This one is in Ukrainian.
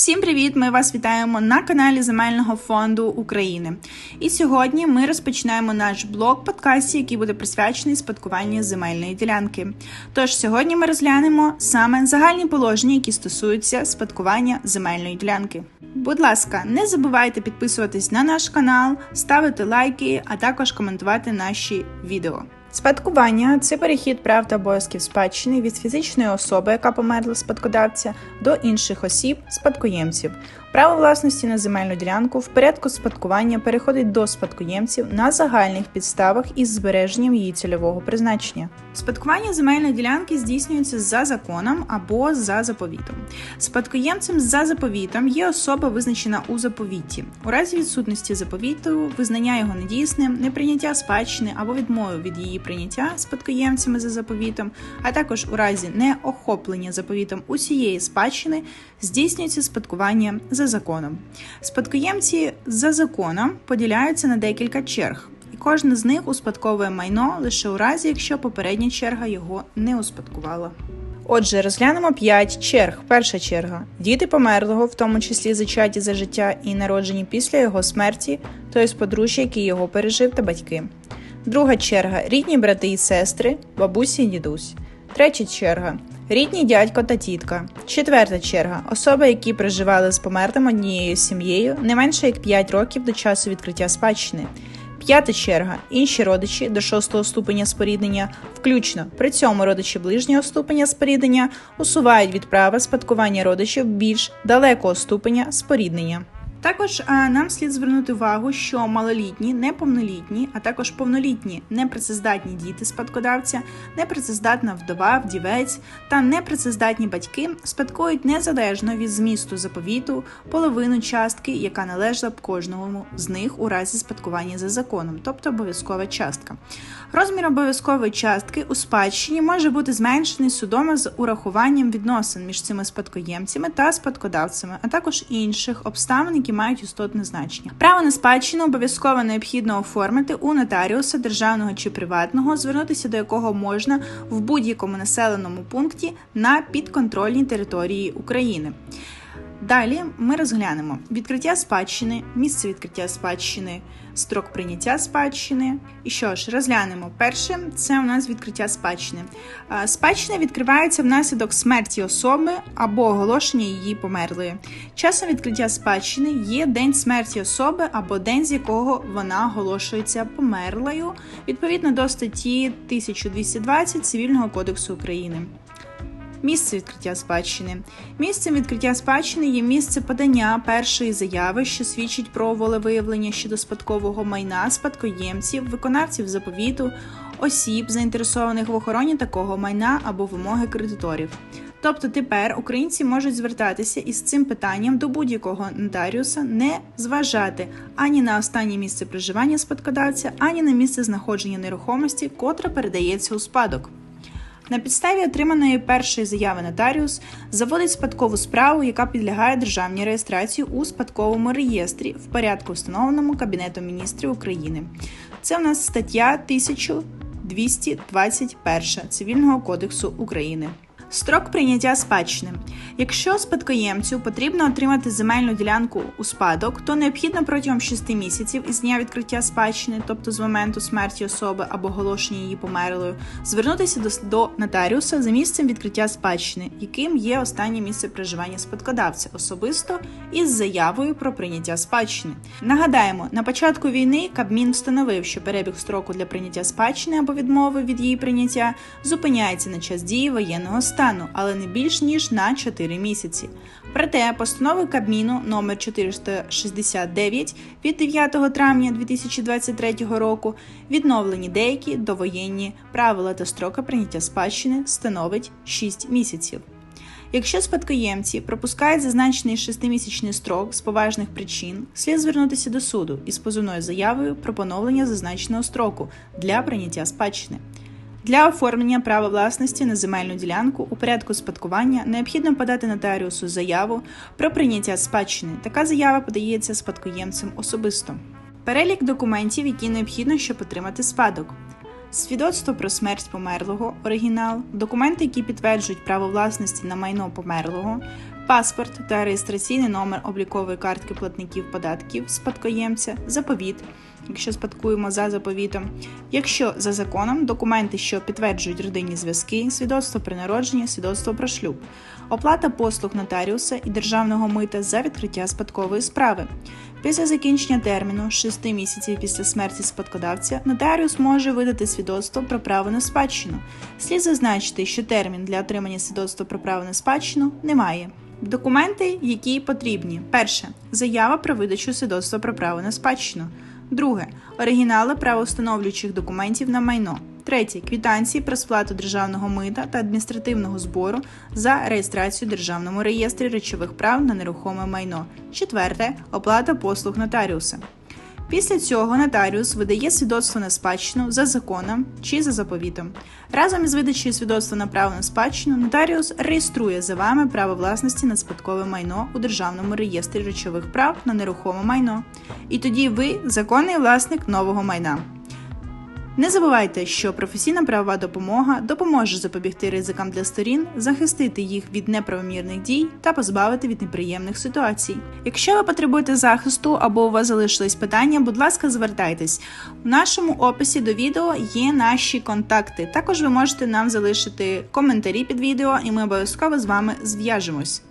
Всім привіт! Ми вас вітаємо на каналі Земельного фонду України. І сьогодні ми розпочинаємо наш блог подкасті, який буде присвячений спадкуванню земельної ділянки. Тож сьогодні ми розглянемо саме загальні положення, які стосуються спадкування земельної ділянки. Будь ласка, не забувайте підписуватись на наш канал, ставити лайки, а також коментувати наші відео. Спадкування це перехід прав та обов'язків спадщини від фізичної особи, яка померла спадкодавця, до інших осіб, спадкоємців. Право власності на земельну ділянку в порядку спадкування переходить до спадкоємців на загальних підставах із збереженням її цільового призначення. Спадкування земельної ділянки здійснюється за законом або за заповітом. Спадкоємцем за заповітом є особа, визначена у заповіті. У разі відсутності заповіту, визнання його недійсним, неприйняття спадщини або відмови від її прийняття спадкоємцями за заповітом, а також у разі неохоплення заповітом усієї спадщини здійснюється спадкування за законом. Спадкоємці за законом поділяються на декілька черг. І кожна з них успадковує майно лише у разі, якщо попередня черга його не успадкувала. Отже, розглянемо 5 черг. Перша черга діти померлого, в тому числі зачаті за життя і народжені після його смерті, тобто подружжя, який його пережив, та батьки. Друга черга рідні брати і сестри, бабусі і дідусь. Третя черга рідні дядько та тітка. Четверта черга особи, які проживали з померлим однією сім'єю не менше як 5 років до часу відкриття спадщини. П'ята черга інші родичі до шостого ступеня споріднення, включно при цьому родичі ближнього ступеня споріднення усувають від права спадкування родичів більш далекого ступеня споріднення. Також а, нам слід звернути увагу, що малолітні, неповнолітні, а також повнолітні непрацездатні діти спадкодавця, непрацездатна вдова, вдівець та непрацездатні батьки спадкують незалежно від змісту заповіту половину частки, яка належала б кожному з них у разі спадкування за законом, тобто обов'язкова частка. Розмір обов'язкової частки у спадщині може бути зменшений судом з урахуванням відносин між цими спадкоємцями та спадкодавцями, а також інших обставин, які мають істотне значення. Право на спадщину обов'язково необхідно оформити у нотаріуса державного чи приватного, звернутися до якого можна в будь-якому населеному пункті на підконтрольній території України. Далі ми розглянемо відкриття спадщини, місце відкриття спадщини, строк прийняття спадщини. І що ж, розглянемо. Перше це у нас відкриття спадщини. Спадщина відкривається внаслідок смерті особи або оголошення її померлої. Часом відкриття спадщини є день смерті особи або день, з якого вона оголошується померлою, відповідно до статті 1220 Цивільного кодексу України. Місце відкриття спадщини. Місцем відкриття спадщини є місце подання першої заяви, що свідчить про волевиявлення щодо спадкового майна, спадкоємців, виконавців заповіту, осіб, заінтересованих в охороні такого майна або вимоги кредиторів. Тобто тепер українці можуть звертатися із цим питанням до будь-якого нотаріуса, не зважати ані на останнє місце проживання спадкодавця, ані на місце знаходження нерухомості, котра передається у спадок. На підставі отриманої першої заяви нотаріус заводить спадкову справу, яка підлягає державній реєстрації у спадковому реєстрі в порядку, встановленому Кабінетом міністрів України. Це у нас стаття 1221 Цивільного кодексу України. Строк прийняття спадщини. Якщо спадкоємцю потрібно отримати земельну ділянку у спадок, то необхідно протягом 6 місяців із дня відкриття спадщини, тобто з моменту смерті особи або оголошення її померлою, звернутися до, до нотаріуса за місцем відкриття спадщини, яким є останнє місце проживання спадкодавця, особисто із заявою про прийняття спадщини. Нагадаємо, на початку війни Кабмін встановив, що перебіг строку для прийняття спадщини або відмови від її прийняття зупиняється на час дії воєнного стану стану, але не більш ніж на 4 місяці. Проте постанови Кабміну номер 469 від 9 травня 2023 року відновлені деякі довоєнні правила та строка прийняття спадщини становить 6 місяців. Якщо спадкоємці пропускають зазначений шестимісячний строк з поважних причин, слід звернутися до суду із позовною заявою про поновлення зазначеного строку для прийняття спадщини. Для оформлення права власності на земельну ділянку у порядку спадкування необхідно подати нотаріусу заяву про прийняття спадщини. Така заява подається спадкоємцем особисто. Перелік документів, які необхідно, щоб отримати спадок. Свідоцтво про смерть померлого оригінал, документи, які підтверджують право власності на майно померлого, паспорт та реєстраційний номер облікової картки платників податків спадкоємця, заповіт, якщо спадкуємо за заповітом. Якщо за законом документи, що підтверджують родинні зв'язки, свідоцтво при народженні, свідоцтво про шлюб, оплата послуг нотаріуса і державного мита за відкриття спадкової справи. Після закінчення терміну 6 місяців після смерті спадкодавця нотаріус може видати свідоцтво про право на спадщину. Слід зазначити, що термін для отримання свідоцтва про право на спадщину немає. Документи, які потрібні: перше заява про видачу свідоцтва про право на спадщину. Друге оригінали правоустановлюючих документів на майно. Третє квітанції про сплату державного мита та адміністративного збору за реєстрацію державному реєстрі речових прав на нерухоме майно. Четверте оплата послуг нотаріуса. Після цього нотаріус видає свідоцтво на спадщину за законом чи за заповітом. Разом із видачею свідоцтва на право на спадщину нотаріус реєструє за вами право власності на спадкове майно у державному реєстрі речових прав на нерухоме майно. І тоді ви законний власник нового майна. Не забувайте, що професійна правова допомога допоможе запобігти ризикам для сторін, захистити їх від неправомірних дій та позбавити від неприємних ситуацій. Якщо ви потребуєте захисту або у вас залишились питання, будь ласка, звертайтесь. У нашому описі до відео є наші контакти. Також ви можете нам залишити коментарі під відео, і ми обов'язково з вами зв'яжемось.